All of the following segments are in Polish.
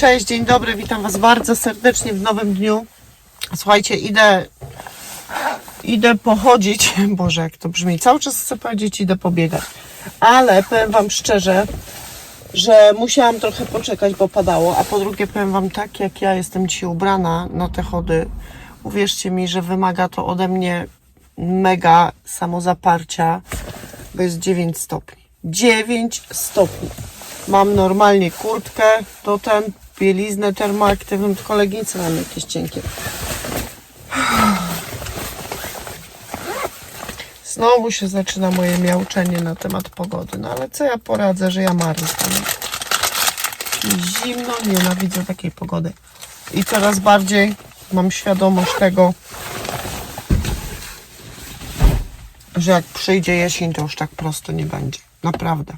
Cześć, dzień dobry, witam Was bardzo serdecznie w nowym dniu. Słuchajcie, idę, idę pochodzić, Boże, jak to brzmi, cały czas chcę powiedzieć, idę pobiegać, ale powiem Wam szczerze, że musiałam trochę poczekać, bo padało, a po drugie powiem Wam tak, jak ja jestem dzisiaj ubrana na te chody, uwierzcie mi, że wymaga to ode mnie mega samozaparcia, bo jest 9 stopni. 9 stopni. Mam normalnie kurtkę, to ten, bieliznę termoaktywną, tylko leginsy mam jakieś cienkie. Znowu się zaczyna moje miauczenie na temat pogody, no ale co ja poradzę, że ja marznę. Zimno, nienawidzę takiej pogody. I coraz bardziej mam świadomość tego, że jak przyjdzie jesień, to już tak prosto nie będzie. Naprawdę.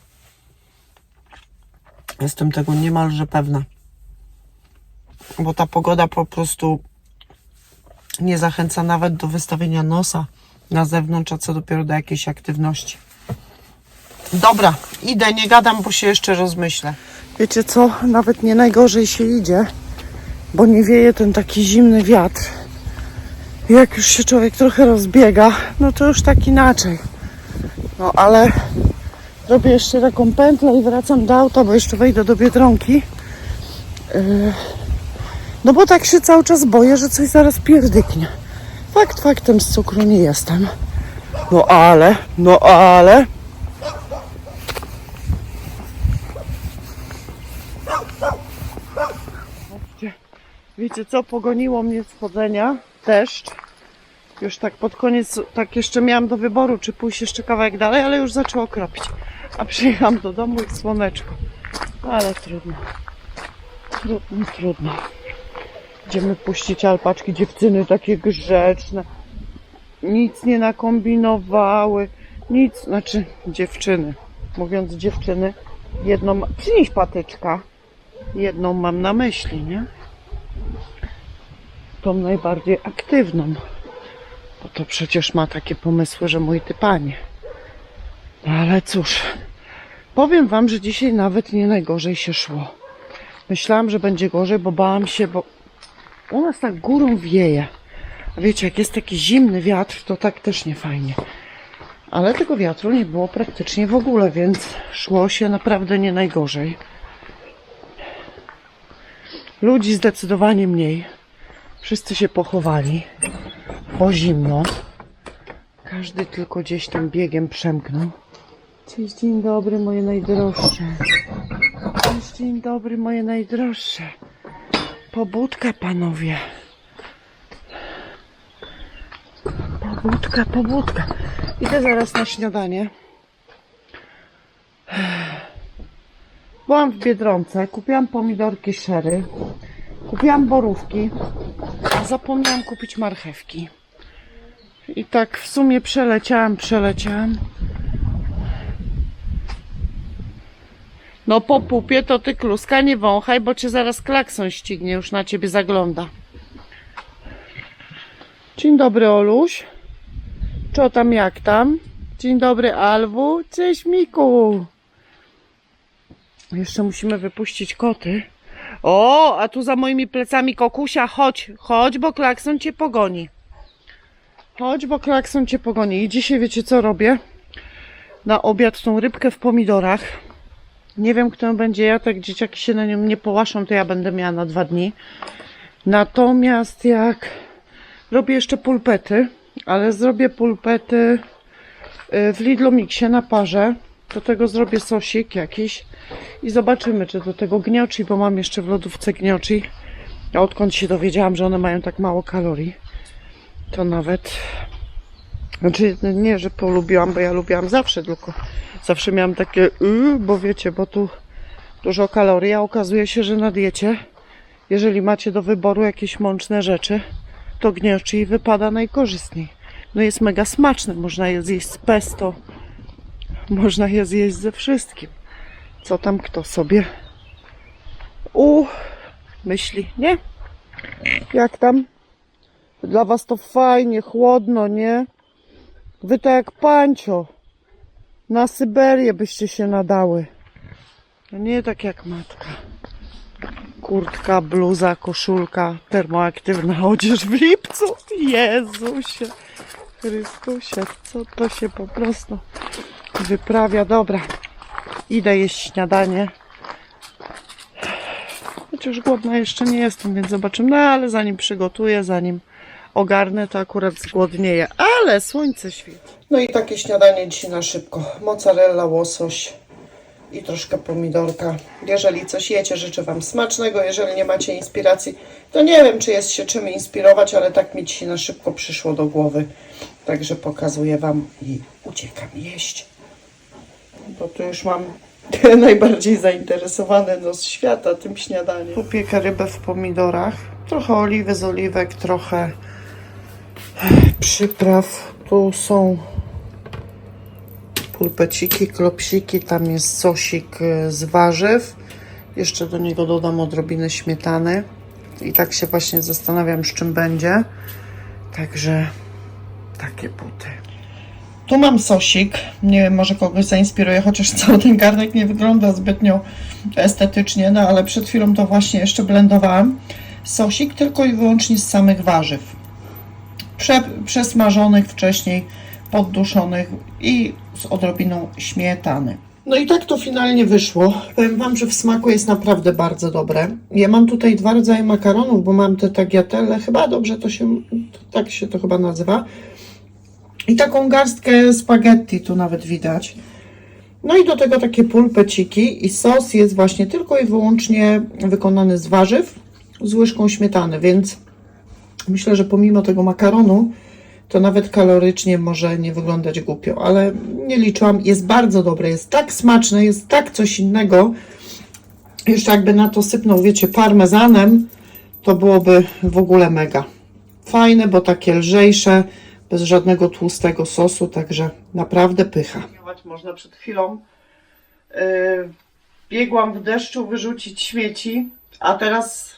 Jestem tego niemalże pewna. Bo ta pogoda po prostu nie zachęca nawet do wystawienia nosa na zewnątrz, a co dopiero do jakiejś aktywności. Dobra, idę, nie gadam, bo się jeszcze rozmyślę. Wiecie co? Nawet nie najgorzej się idzie, bo nie wieje ten taki zimny wiatr. Jak już się człowiek trochę rozbiega, no to już tak inaczej. No ale robię jeszcze taką pętlę i wracam do auta, bo jeszcze wejdę do Biedronki. Yy, No bo tak się cały czas boję, że coś zaraz pierdyknie. Fakt faktem z cukru nie jestem. No ale, no ale. Wiecie, co, pogoniło mnie z chodzenia deszcz. Już tak pod koniec, tak jeszcze miałam do wyboru, czy pójść jeszcze kawałek dalej, ale już zaczęło kropić. A przyjechałam do domu i słoneczko. Ale trudno. Trudno, trudno. Będziemy puścić alpaczki, dziewczyny takie grzeczne. Nic nie nakombinowały. Nic, znaczy dziewczyny. Mówiąc dziewczyny, jedną... Przynieś patyczka. Jedną mam na myśli, nie? Tą najbardziej aktywną. Bo to przecież ma takie pomysły, że mój ty panie. No ale cóż, powiem wam, że dzisiaj nawet nie najgorzej się szło. Myślałam, że będzie gorzej, bo bałam się, bo u nas tak górą wieje. A wiecie, jak jest taki zimny wiatr, to tak też nie fajnie. Ale tego wiatru nie było praktycznie w ogóle, więc szło się naprawdę nie najgorzej. Ludzi zdecydowanie mniej. Wszyscy się pochowali. Po zimno. Każdy tylko gdzieś tam biegiem przemknął. Cześć, dzień dobry, moje najdroższe. Cześć, dzień dobry, moje najdroższe. Pobudka, panowie. Pobudka, pobudka. Idę zaraz na śniadanie. Byłam w Biedronce, kupiłam pomidorki szery, kupiłam borówki, a zapomniałam kupić marchewki. I tak w sumie przeleciałam, przeleciałam. No po pupie to ty kluska nie wąchaj, bo cię zaraz klakson ścignie, już na ciebie zagląda. Dzień dobry Oluś. Co tam, jak tam? Dzień dobry Alwu. Cześć Miku. Jeszcze musimy wypuścić koty. O, a tu za moimi plecami kokusia, chodź, chodź, bo klakson cię pogoni. Chodź, bo klakson cię pogoni. I dzisiaj wiecie co robię? Na obiad tą rybkę w pomidorach. Nie wiem, kto będzie jadł, jak dzieciaki się na nią nie połaszą, to ja będę miała na dwa dni. Natomiast jak robię jeszcze pulpety, ale zrobię pulpety y, w Lidlo Mixie na parze. Do tego zrobię sosik jakiś i zobaczymy, czy do tego gniochi, bo mam jeszcze w lodówce gniochi. A odkąd się dowiedziałam, że one mają tak mało kalorii, to nawet znaczy, nie, że polubiłam, bo ja lubiłam zawsze, tylko zawsze miałam takie yy, bo wiecie, bo tu dużo kalorii, a okazuje się, że na diecie, jeżeli macie do wyboru jakieś mączne rzeczy, to gniochi wypada najkorzystniej. No jest mega smaczne, można je zjeść z pesto, można je zjeść ze wszystkim. Co tam kto sobie u myśli, nie? Jak tam? Dla was to fajnie, chłodno, nie? Wy to jak pancio. Na Syberię byście się nadały. No nie tak jak matka. kurtka, bluza, koszulka, termoaktywna odzież w lipcu. Jezusie, Chrystusie, co to się po prostu wyprawia. Dobra, idę jeść śniadanie. Chociaż głodna jeszcze nie jestem, więc zobaczymy. No ale zanim przygotuję, zanim ogarnę, to akurat zgłodnieję. Ale słońce świeci. No i takie śniadanie dzisiaj na szybko. Mozzarella, łosoś i troszkę pomidorka. Jeżeli coś jecie, życzę Wam smacznego. Jeżeli nie macie inspiracji, to nie wiem, czy jest się czym inspirować, ale tak mi dzisiaj na szybko przyszło do głowy. Także pokazuję Wam i uciekam jeść. Bo tu już mam najbardziej zainteresowany nos świata tym śniadaniem. Upiekę rybę w pomidorach. Trochę oliwy z oliwek, trochę przypraw. Tu są pulpeciki, klopsiki, tam jest sosik y, z warzyw. Jeszcze do niego dodam odrobinę śmietany. I tak się właśnie zastanawiam, z czym będzie. Także takie buty. Tu mam sosik. Nie wiem, może kogoś zainspiruje, chociaż cały ten garnek nie wygląda zbytnio estetycznie, no ale przed chwilą to właśnie jeszcze blendowałam. Sosik tylko i wyłącznie z samych warzyw. Prze, przesmażonych wcześniej, podduszonych i z odrobiną śmietany. No i tak to finalnie wyszło. Powiem Wam, że w smaku jest naprawdę bardzo dobre. Ja mam tutaj dwa rodzaje makaronów, bo mam te tagliatelle, chyba dobrze to się, tak się to chyba nazywa. I taką garstkę spaghetti tu nawet widać. No i do tego takie pulpeciki i sos jest właśnie tylko i wyłącznie wykonany z warzyw z łyżką śmietany, więc myślę, że pomimo tego makaronu to nawet kalorycznie może nie wyglądać głupio, ale nie liczyłam. Jest bardzo dobre, jest tak smaczne, jest tak coś innego. Jeszcze jakby na to sypnął, wiecie, parmezanem, to byłoby w ogóle mega. Fajne, bo takie lżejsze, bez żadnego tłustego sosu, także naprawdę pycha. Można przed chwilą yy, biegłam w deszczu wyrzucić śmieci, a teraz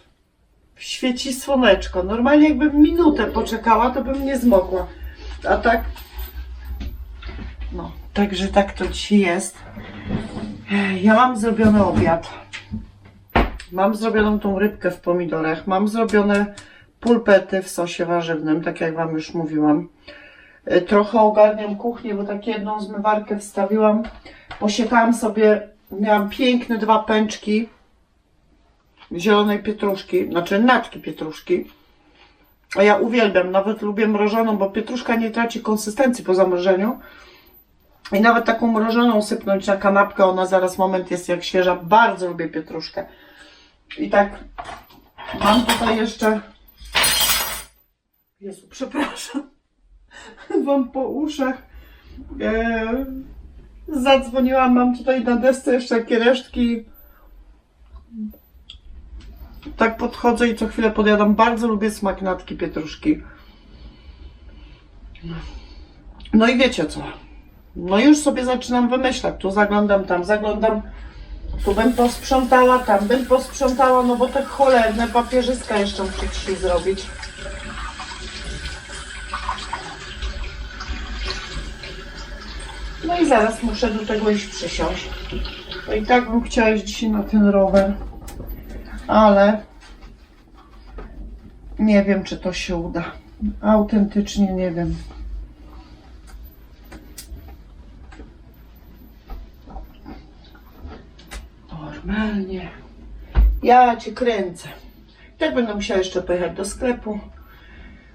świeci słoneczko. Normalnie jakbym minutę poczekała, to bym nie zmokła. A tak. No, także tak to dzisiaj jest. Ja mam zrobiony obiad. Mam zrobioną tą rybkę w pomidorach. Mam zrobione pulpety w sosie warzywnym, tak jak Wam już mówiłam. Y, Trochę ogarniam kuchnię, bo tak jedną zmywarkę wstawiłam. Posiekałam sobie, miałam piękne dwa pęczki zielonej pietruszki, znaczy natki pietruszki. A ja uwielbiam, nawet lubię mrożoną, bo pietruszka nie traci konsystencji po zamrożeniu. I nawet taką mrożoną sypnąć na kanapkę, ona zaraz moment jest jak świeża. Bardzo lubię pietruszkę. I tak mam tutaj jeszcze... Jezu, przepraszam. Wam po uszach. Eee, zadzwoniłam, mam tutaj na desce jeszcze takie resztki tak podchodzę i co chwilę podjadam. Bardzo lubię smak natki pietruszki. No i wiecie co? No już sobie zaczynam wymyślać. Tu zaglądam, tam zaglądam. Tu bym posprzątała, tam bym posprzątała, no bo te cholerne papierzyska jeszcze muszę dzisiaj zrobić. No i zaraz muszę do tego iść przysiąść. No i tak bym chciała iść dzisiaj na ten rower ale nie wiem, czy to się uda. Autentycznie nie wiem. Normalnie. Ja cię kręcę. Tak będę musiała jeszcze pojechać do sklepu,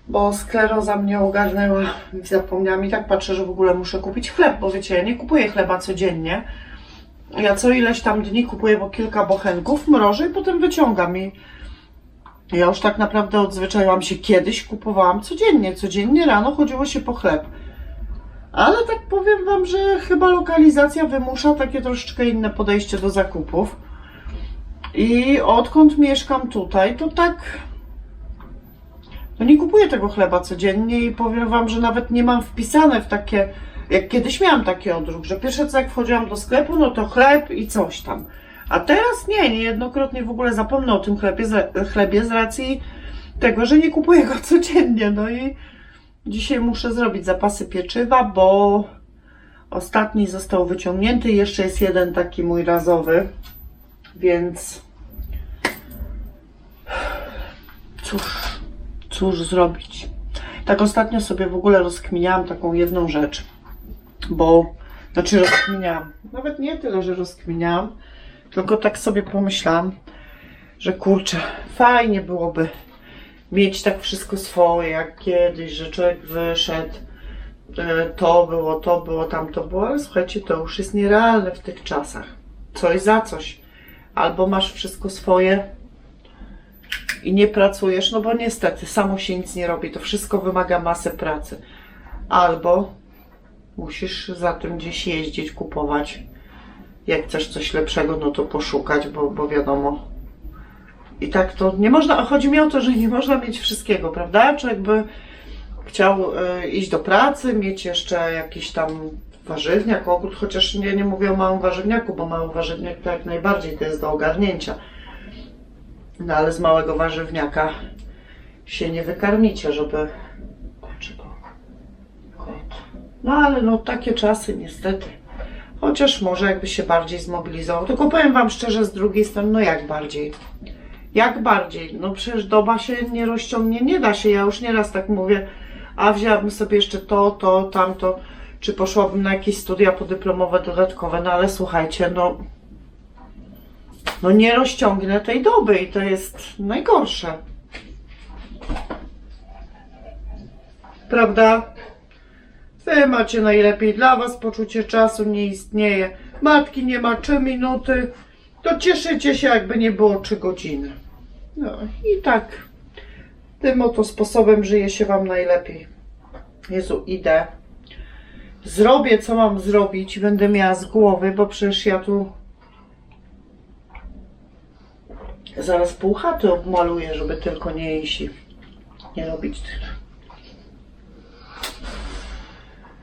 bo skleroza mnie ogarnęła i zapomniałam. I tak patrzę, że w ogóle muszę kupić chleb, bo wiecie, ja nie kupuję chleba codziennie. Ja co ileś tam dni kupuję po kilka bochenków, mrożę i potem wyciągam. I ja już tak naprawdę odzwyczaiłam się kiedyś, kupowałam codziennie. Codziennie rano chodziło się po chleb. Ale tak powiem Wam, że chyba lokalizacja wymusza takie troszeczkę inne podejście do zakupów. I odkąd mieszkam tutaj, to tak. No nie kupuję tego chleba codziennie i powiem Wam, że nawet nie mam wpisane w takie jak kiedyś miałam taki odruch, że pierwsze co jak wchodziłam do sklepu, no to chleb i coś tam. A teraz nie, niejednokrotnie w ogóle zapomnę o tym chlebie, z- chlebie z racji tego, że nie kupuję go codziennie. No i dzisiaj muszę zrobić zapasy pieczywa, bo ostatni został wyciągnięty. Jeszcze jest jeden taki mój razowy, więc cóż, cóż zrobić? Tak ostatnio sobie w ogóle rozkminiałam taką jedną rzecz, bo, znaczy rozkminiałam, nawet nie tyle, że rozkminiałam, tylko tak sobie pomyślałam, że kurczę, fajnie byłoby mieć tak wszystko swoje, jak kiedyś, że człowiek wyszedł, e, to było, to było, tamto było, ale słuchajcie, to już jest nierealne w tych czasach. Coś za coś. Albo masz wszystko swoje i nie pracujesz, no bo niestety samo się nic nie robi, to wszystko wymaga masy pracy. Albo musisz za tym gdzieś jeździć, kupować. Jak chcesz coś lepszego, no to poszukać, bo, bo wiadomo, i tak to nie można, chodzi mi o to, że nie można mieć wszystkiego, prawda? Człowiek by chciał e, iść do pracy, mieć jeszcze jakiś tam warzywniak, ogród, chociaż nie, nie mówię o małym warzywniaku, bo mały warzywniak to jak najbardziej to jest do ogarnięcia. No ale z małego warzywniaka się nie wykarmicie, żeby... No ale no takie czasy niestety. Chociaż może jakby się bardziej zmobilizował. Tylko powiem Wam szczerze z drugiej strony, no jak bardziej? Jak bardziej? No przecież doba się nie rozciągnie, nie da się. Ja już nieraz tak mówię, a wzięłabym sobie jeszcze to, to, tamto, czy poszłabym na jakieś studia podyplomowe dodatkowe, no ale słuchajcie, no, no nie rozciągnę tej doby i to jest najgorsze. Prawda? Wy macie najlepiej, dla was poczucie czasu nie istnieje. Matki nie ma 3 minuty, to cieszycie się jakby nie było 3 godziny. No i tak tym oto sposobem żyje się wam najlepiej. Jezu, idę. Zrobię co mam zrobić będę miała z głowy, bo przecież ja tu zaraz pół chaty obmaluję, żeby tylko nie iść nie robić tyle.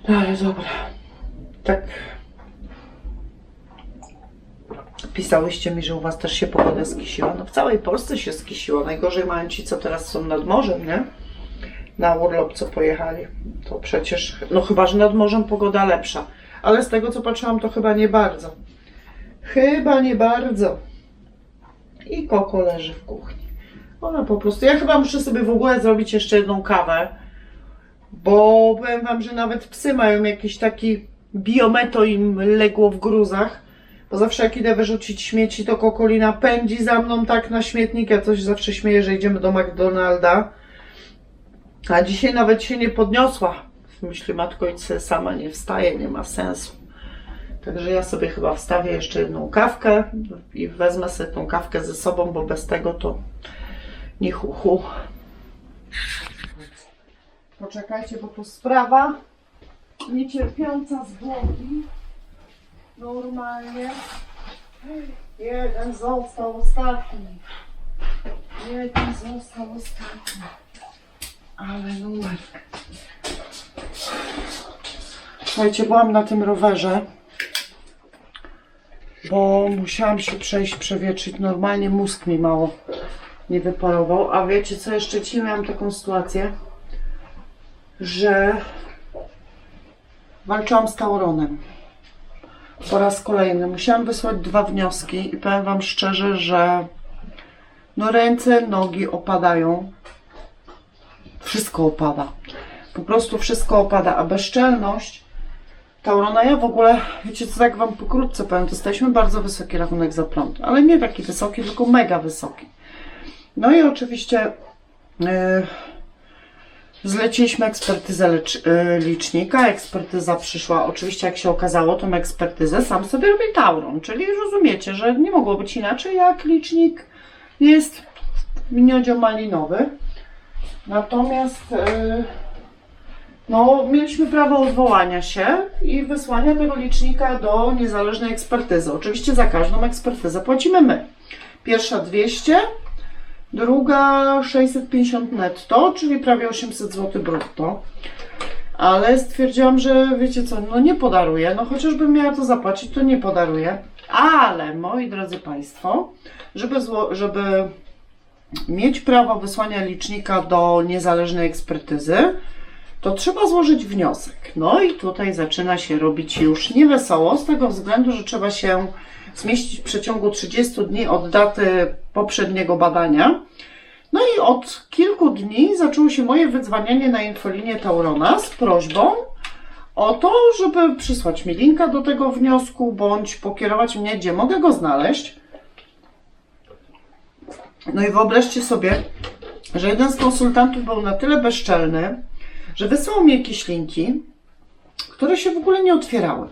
No ale dobra. Tak. Pisałyście mi, że u Was też się pogoda skisiła. No w całej Polsce się skisiła. Najgorzej mają ci, co teraz są nad morzem, nie? Na urlop, co pojechali. To przecież, no chyba, że nad morzem pogoda lepsza. Ale z tego, co patrzyłam, to chyba nie bardzo. Chyba nie bardzo. I Koko leży w kuchni. Ona po prostu, ja chyba muszę sobie w ogóle zrobić jeszcze jedną kawę. Bo powiem wam, że nawet psy mają jakiś taki biometo im legło w gruzach. Bo zawsze jak idę wyrzucić śmieci, to Kokolina pędzi za mną tak na śmietnik. Ja coś zawsze śmieję, że idziemy do McDonalda. A dzisiaj nawet się nie podniosła. Myśli matko, idź sama, nie wstaje, nie ma sensu. Także ja sobie chyba wstawię jeszcze jedną kawkę i wezmę sobie tą kawkę ze sobą, bo bez tego to nie hu, hu. Poczekajcie, bo tu sprawa niecierpiąca zwłoki. Normalnie. Jeden został ostatni. Jeden został ostatni. Ale numer. Słuchajcie, byłam na tym rowerze, bo musiałam się przejść, przewietrzyć. Normalnie mózg mi mało nie wyparował. A wiecie co, jeszcze dzisiaj miałam taką sytuację, że walczyłam z Tauronem. Po raz kolejny musiałam wysłać dwa wnioski i powiem Wam szczerze, że no ręce, nogi opadają. Wszystko opada. Po prostu wszystko opada, a bezczelność Taurona, ja w ogóle, wiecie co, tak Wam pokrótce powiem, dostaliśmy bardzo wysoki rachunek za prąd, ale nie taki wysoki, tylko mega wysoki. No i oczywiście yy, Zleciliśmy ekspertyzę lecz, y, licznika. Ekspertyza przyszła, oczywiście jak się okazało, tą ekspertyzę sam sobie robi Tauron, czyli rozumiecie, że nie mogło być inaczej, jak licznik jest miodzio-malinowy. Natomiast y, no, mieliśmy prawo odwołania się i wysłania tego licznika do niezależnej ekspertyzy. Oczywiście za każdą ekspertyzę płacimy my. Pierwsza 200, druga 650 netto, czyli prawie 800 zł brutto. Ale stwierdziłam, że wiecie co, no nie podaruję, no chociażbym miała to zapłacić, to nie podaruję. Ale moi drodzy Państwo, żeby, zło, żeby mieć prawo wysłania licznika do niezależnej ekspertyzy, to trzeba złożyć wniosek. No i tutaj zaczyna się robić już niewesoło, z tego względu, że trzeba się zmieścić w przeciągu 30 dni od daty poprzedniego badania. No i od kilku dni zaczęło się moje wydzwanianie na infolinię Taurona z prośbą o to, żeby przysłać mi linka do tego wniosku, bądź pokierować mnie, gdzie mogę go znaleźć. No i wyobraźcie sobie, że jeden z konsultantów był na tyle bezczelny, że wysłał mi jakieś linki, które się w ogóle nie otwierały.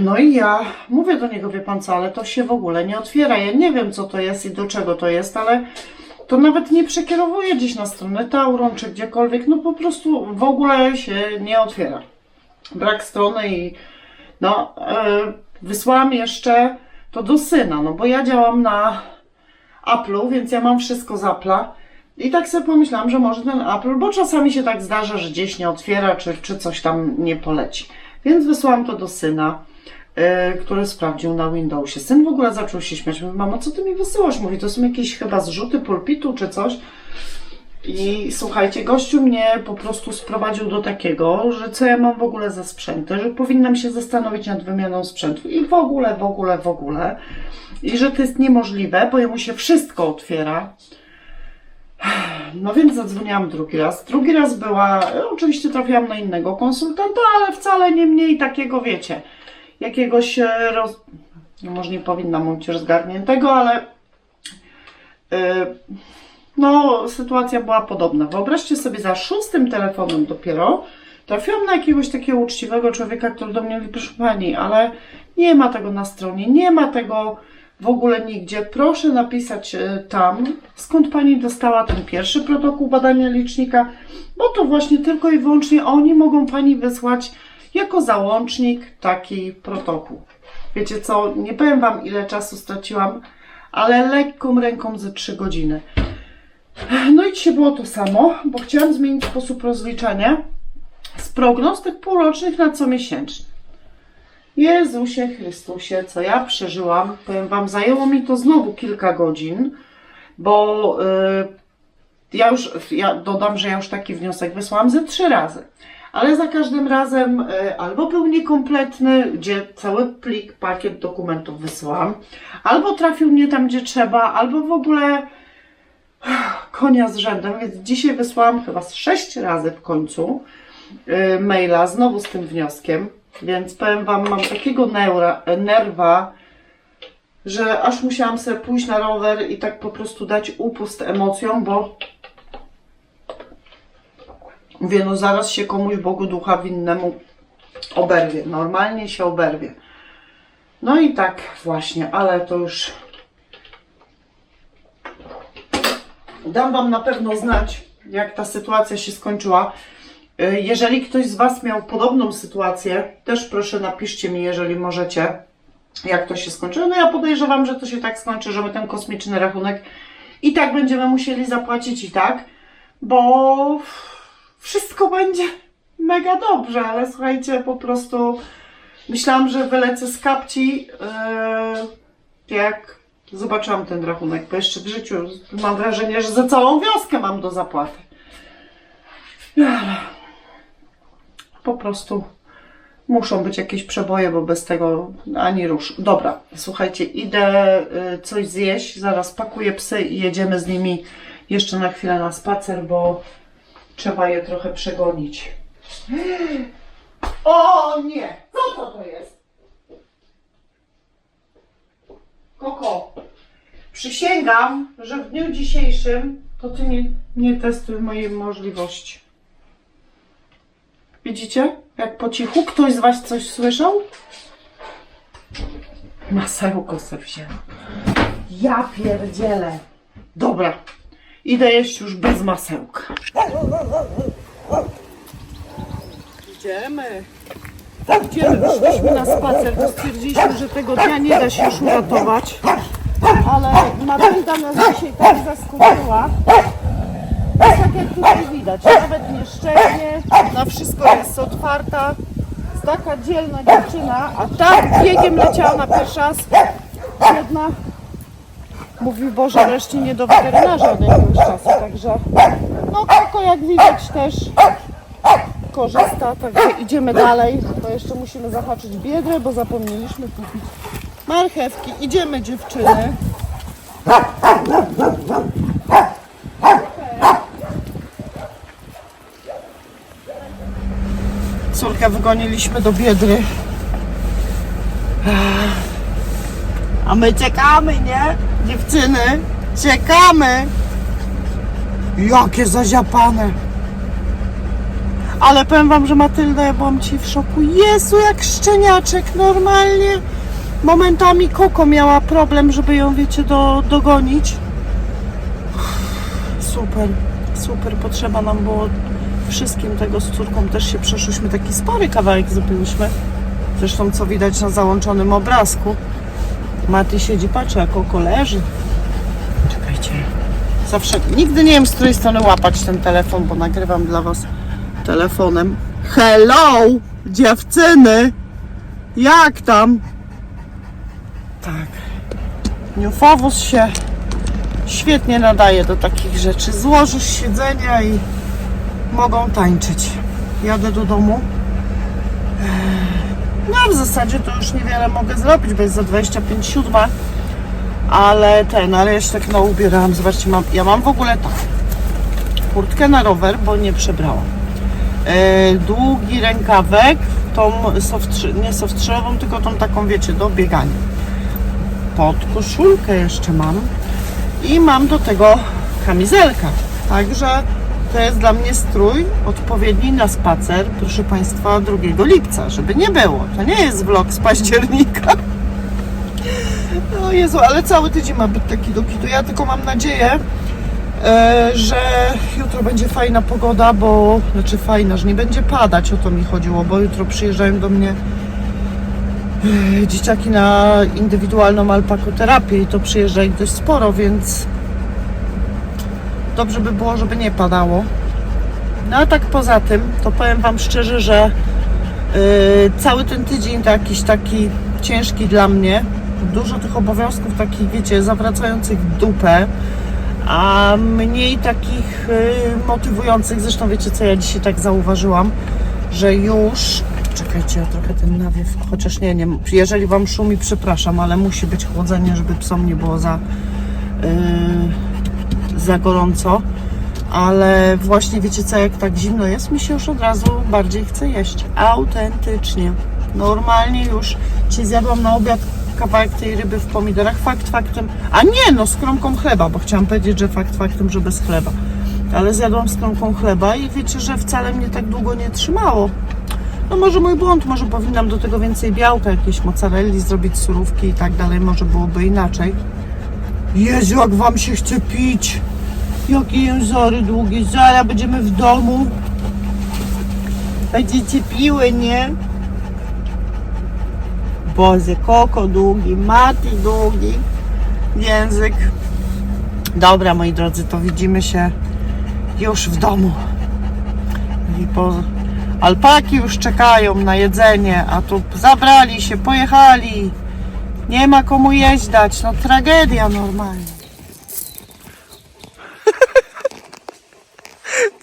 No i ja mówię do niego, wie pan co, ale to się w ogóle nie otwiera. Ja nie wiem, co to jest i do czego to jest, ale to nawet nie przekierowuje gdzieś na stronę Tauron czy gdziekolwiek. No po prostu w ogóle się nie otwiera. Brak strony i no, e, wysłałam jeszcze to do syna, no bo ja działam na Apple'u, więc ja mam wszystko z Apple'a. I tak sobie pomyślałam, że może ten Apple, bo czasami się tak zdarza, że gdzieś nie otwiera, czy, czy coś tam nie poleci. Więc wysłałam to do syna, yy, który sprawdził na Windowsie. Syn w ogóle zaczął się śmiać. Mówi, mamo, co ty mi wysyłasz? Mówi, to są jakieś chyba zrzuty pulpitu czy coś. I słuchajcie, gościu mnie po prostu sprowadził do takiego, że co ja mam w ogóle za sprzęty, że powinnam się zastanowić nad wymianą sprzętu i w ogóle, w ogóle, w ogóle. I że to jest niemożliwe, bo jemu się wszystko otwiera. No więc zadzwoniłam drugi raz. Drugi raz była, oczywiście trafiłam na innego konsultanta, ale wcale nie mniej takiego, wiecie, jakiegoś e, roz... No może nie powinnam mówić rozgarniętego, ale e, no sytuacja była podobna. Wyobraźcie sobie, za szóstym telefonem dopiero trafiłam na jakiegoś takiego uczciwego człowieka, który do mnie mówi, proszę Pani, ale nie ma tego na stronie, nie ma tego w ogóle nigdzie. Proszę napisać e, tam, skąd Pani dostała ten pierwszy protokół badania licznika, bo to właśnie tylko i wyłącznie oni mogą Pani wysłać jako załącznik taki protokół. Wiecie co, nie powiem Wam ile czasu straciłam, ale lekką ręką ze 3 godziny. No i dzisiaj było to samo, bo chciałam zmienić sposób rozliczania z prognoz tych półrocznych na comiesięczny. Jezusie Chrystusie, co ja przeżyłam, powiem Wam, zajęło mi to znowu kilka godzin, bo y, ja już, ja dodam, że ja już taki wniosek wysłałam ze trzy razy. Ale za każdym razem y, albo był niekompletny, gdzie cały plik, pakiet dokumentów wysyłam, albo trafił nie tam, gdzie trzeba, albo w ogóle konia z rzędem, więc dzisiaj wysłałam chyba sześć razy w końcu y, maila znowu z tym wnioskiem. Więc powiem Wam, mam takiego neura, nerwa, że aż musiałam sobie pójść na rower i tak po prostu dać upust emocjom, bo mówię, no zaraz się komuś Bogu ducha winnemu oberwie. Normalnie się oberwie. No i tak właśnie, ale to już dam Wam na pewno znać, jak ta sytuacja się skończyła. Y, Jeżeli ktoś z Was miał podobną sytuację, też proszę napiszcie mi, jeżeli możecie, jak to się skończyło. No ja podejrzewam, że to się tak skończy, że my ten kosmiczny rachunek i tak będziemy musieli zapłacić i tak, bo wszystko będzie mega dobrze, ale słuchajcie, po prostu myślałam, że wylecę z kapci, yy, jak zobaczyłam ten rachunek, bo jeszcze w życiu mam wrażenie, że za całą wioskę mam do zapłaty. Po prostu muszą być jakieś przeboje, bo bez tego ani rusz. Dobra, słuchajcie, idę y, coś zjeść, zaraz pakuję psy i jedziemy z nimi jeszcze na chwilę na spacer, bo trzeba je trochę przegonić. O nie! Co to to jest? Koko, przysięgam, że w dniu dzisiejszym to ty nie, nie testuj mojej możliwości. Widzicie? Jak po cichu ktoś z Was coś słyszał? Masełko se wzięłam. Ja pierdzielę. Dobra. Idę jeść już bez masełka. Idziemy. Idziemy. Szliśmy na spacer, to stwierdziliśmy, że tego dnia nie da się już uratować. Ale Matylda nas dzisiaj tak zaskoczyła. Jest tak jak tutaj widać, nawet nie szczegnie, na wszystko jest otwarta. Jest taka dzielna dziewczyna, a tak biegiem leciała na pierwszy raz. Jedna mówi, Boże, wreszcie nie do weterynarza od jakiegoś czasu, także no Koko jak widać też korzysta, także idziemy dalej, bo jeszcze musimy zahaczyć biedrę, bo zapomnieliśmy kupić marchewki. Idziemy dziewczyny. Wygoniliśmy do biedry. A my czekamy, nie? Dziewczyny, czekamy. Jakie zaziapane. Ale powiem wam, że Matylda, ja byłam ci w szoku. Jezu, jak szczeniaczek, normalnie. Momentami Koko miała problem, żeby ją, wiecie, do, dogonić. Super, super, potrzeba nam było wszystkim tego z córką. Też się przeszłyśmy, taki spory kawałek zrobiłyśmy. Zresztą, co widać na załączonym obrazku. Maty siedzi, patrzy, jak Koko leży. Czekajcie. Zawsze, nigdy nie wiem, z której strony łapać ten telefon, bo nagrywam dla was telefonem. Hello, dziewczyny! Jak tam? Tak. Newfowóz się świetnie nadaje do takich rzeczy. Złożysz siedzenia i mogą tańczyć. Jadę do domu. No w zasadzie to już niewiele mogę zrobić, bo jest za 25 siódma. Ale ten, ale jeszcze tak no ubierałam. Zobaczcie, mam, ja mam w ogóle tak. Kurtkę na rower, bo nie przebrałam. E, długi rękawek, tą softrzy, nie softrzową, tylko tą taką, wiecie, do biegania. Pod koszulkę jeszcze mam i mam do tego kamizelkę. Także to jest dla mnie strój odpowiedni na spacer, proszę Państwa, 2 lipca, żeby nie było. To nie jest vlog z października. No Jezu, ale cały tydzień ma być taki do kitu. Ja tylko mam nadzieję, e, że jutro będzie fajna pogoda, bo znaczy fajna, że nie będzie padać, o to mi chodziło, bo jutro przyjeżdżają do mnie e, dzieciaki na indywidualną alpakoterapię i to przyjeżdża ich dość sporo, więc dobrze by było, żeby nie padało. No a tak poza tym, to powiem Wam szczerze, że e, cały ten tydzień to jakiś taki ciężki dla mnie. Dużo tych obowiązków takich, wiecie, zawracających dupę a mniej takich y, motywujących. Zresztą wiecie co ja dzisiaj tak zauważyłam, że już. Czekajcie, ja trochę ten nawiew, chociaż nie, nie. Jeżeli wam szumi, przepraszam, ale musi być chłodzenie, żeby psom nie było za, y, za gorąco. Ale właśnie wiecie co, jak tak zimno jest, mi się już od razu bardziej chce jeść. Autentycznie. Normalnie już ci zjadłam na obiad kawałek tej ryby w pomidorach. Fakt faktem. A nie, no z kromką chleba, bo chciałam powiedzieć, że fakt faktem, że bez chleba. Ale zjadłam z kromką chleba i wiecie, że wcale mnie tak długo nie trzymało. No może mój błąd, może powinnam do tego więcej białka, jakieś mozzarelli zrobić, surówki i tak dalej, może byłoby inaczej. Jezu, jak wam się chce pić! Jakie jęzory długie, zaraz będziemy w domu. Będziecie piły, nie? Boże, koko długi, mati długi, język. Dobra, moi drodzy, to widzimy się już w domu. I po... Alpaki już czekają na jedzenie, a tu zabrali się, pojechali. Nie ma komu jeść dać, no tragedia normalnie.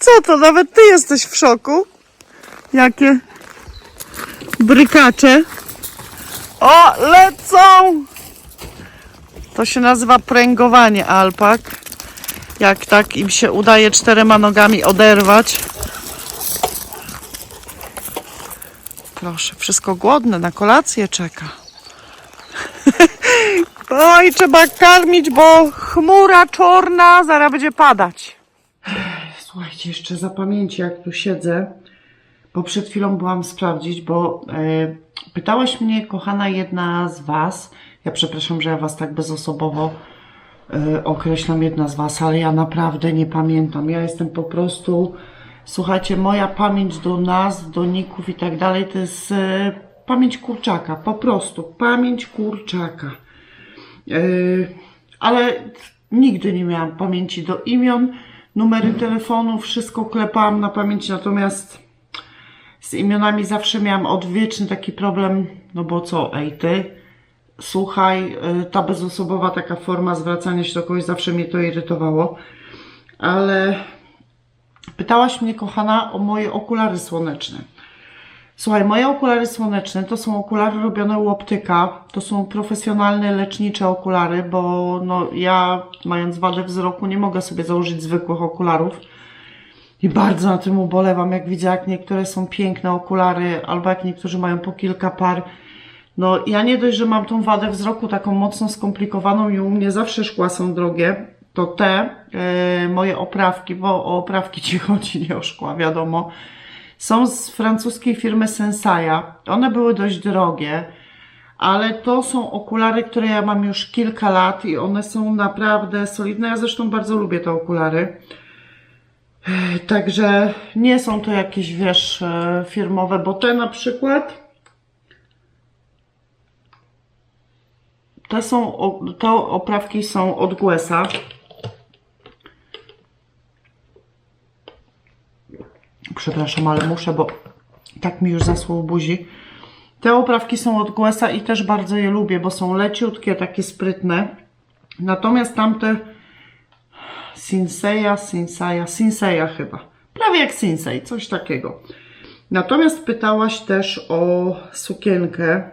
Co to, nawet ty jesteś w szoku? Jakie brykacze. O, lecą! To się nazywa pręgowanie alpak. Jak tak im się udaje czterema nogami oderwać. Proszę, wszystko głodne, na kolację czeka. Oj, trzeba karmić, bo chmura czarna zaraz będzie padać. Słuchajcie, jeszcze za jak tu siedzę, bo przed chwilą byłam sprawdzić, bo e, pytałaś mnie, kochana jedna z Was, ja przepraszam, że ja Was tak bezosobowo e, określam, jedna z Was, ale ja naprawdę nie pamiętam. Ja jestem po prostu, słuchajcie, moja pamięć do nazw, do ników i tak dalej, to jest e, pamięć kurczaka, po prostu, pamięć kurczaka. E, ale nigdy nie miałam pamięci do imion, numery telefonu, wszystko klepałam na pamięć, natomiast z imionami zawsze miałam odwieczny taki problem, no bo co, ej ty, słuchaj, y, ta bezosobowa taka forma zwracania się do kogoś zawsze mnie to irytowało, ale pytałaś mnie, kochana, o moje okulary słoneczne. Słuchaj, moje okulary słoneczne to są okulary robione u optyka. To są profesjonalne, lecznicze okulary, bo no, ja, mając wadę wzroku, nie mogę sobie założyć zwykłych okularów. I bardzo na tym ubolewam, jak widzę, jak niektóre są piękne okulary, albo jak niektórzy mają po kilka par. No, ja nie dość, że mam tą wadę wzroku taką mocno skomplikowaną i u mnie zawsze szkła są drogie, to te e, moje oprawki, bo o oprawki ci chodzi, nie o szkła, wiadomo, są z francuskiej firmy Sensaja. One były dość drogie, ale to są okulary, które ja mam już kilka lat i one są naprawdę solidne. Ja zresztą bardzo lubię te okulary. Także nie są to jakieś, wiesz, e, firmowe, bo te na przykład te są, te oprawki są od Guesa. Przepraszam, ale muszę, bo tak mi już zasło w buzi. Te oprawki są od Guesa i też bardzo je lubię, bo są leciutkie, takie sprytne. Natomiast tamte Sinseya, Sinseya, Sinseya chyba. Prawie jak Sinsei, coś takiego. Natomiast pytałaś też o sukienkę.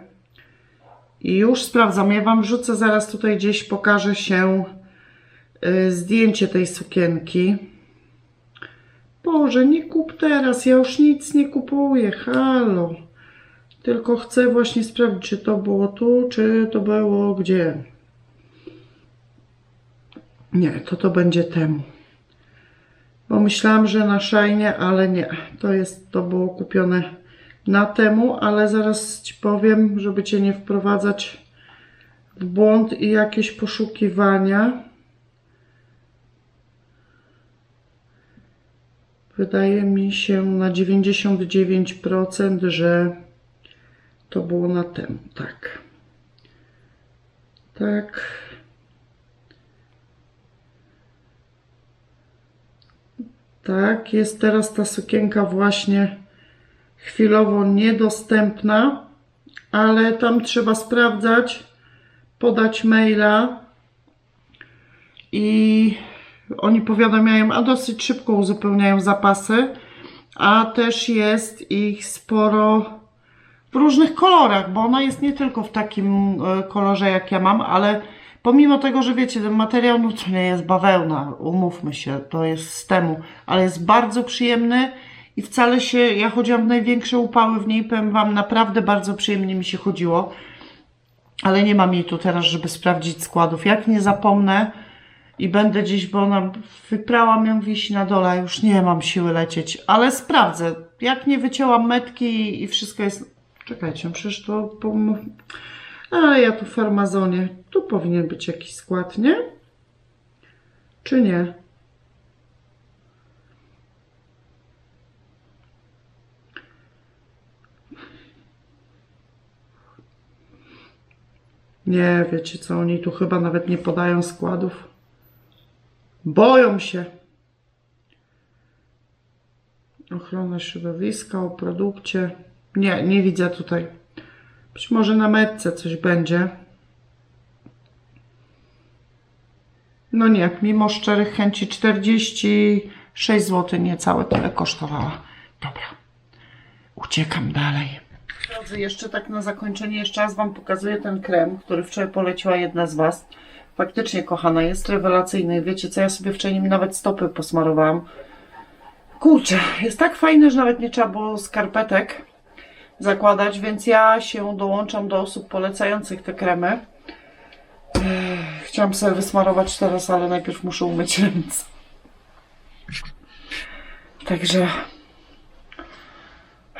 I już sprawdzam. Ja Wam wrzucę zaraz tutaj gdzieś, pokaże się y, zdjęcie tej sukienki. Boże, nie kup teraz, ja już nic nie kupuję, halo. Tylko chcę właśnie sprawdzić, czy to było tu, czy to było gdzie. Nie, to to będzie temu. Bo myślałam, że na szajnie, ale nie. To jest, to było kupione na temu, ale zaraz Ci powiem, żeby Cię nie wprowadzać w błąd i jakieś poszukiwania. Wydaje mi się na 99%, że to było na temu. Tak. Tak. Tak, jest teraz ta sukienka właśnie chwilowo niedostępna, ale tam trzeba sprawdzać, podać maila i oni powiadamiają, a dosyć szybko uzupełniają zapasy, a też jest ich sporo w różnych kolorach, bo ona jest nie tylko w takim e, kolorze jak ja mam, ale pomimo tego, że wiecie, ten materiał no to nie jest bawełna, umówmy się, to jest z temu, ale jest bardzo przyjemny i wcale się, ja chodziłam w największe upały w niej, powiem Wam, naprawdę bardzo przyjemnie mi się chodziło, ale nie mam jej tu teraz, żeby sprawdzić składów. Jak nie zapomnę i będę gdzieś, bo ona wyprałam ją wisi na dole, już nie mam siły lecieć, ale sprawdzę. Jak nie wycięłam metki i wszystko jest... Czekajcie, przecież to... Ale ja tu w farmazonie. Tu powinien być jakiś skład, nie? Czy nie? Nie, wiecie co, oni tu chyba nawet nie podają składów. Boją się. Ochrona środowiska, o produkcie. Nie, nie widzę tutaj. Być może na metce coś będzie. No nie, mimo szczerych chęci 46 zł niecałe tyle kosztowała. Dobra, uciekam dalej. Drodzy, jeszcze tak na zakończenie, jeszcze raz Wam pokazuję ten krem, który wczoraj poleciła jedna z Was. Faktycznie, kochana, jest rewelacyjny. Wiecie co, ja sobie nim nawet stopy posmarowałam. Kurczę, jest tak fajny, że nawet nie trzeba było skarpetek zakładać, więc ja się dołączam do osób polecających te kremy. Chciałam sobie wysmarować teraz, ale najpierw muszę umyć ręce. Także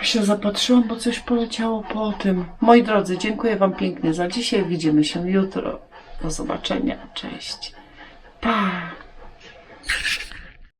się zapatrzyłam, bo coś poleciało po tym. Moi drodzy, dziękuję Wam pięknie za dzisiaj. Widzimy się jutro. Do zobaczenia. Cześć. Pa.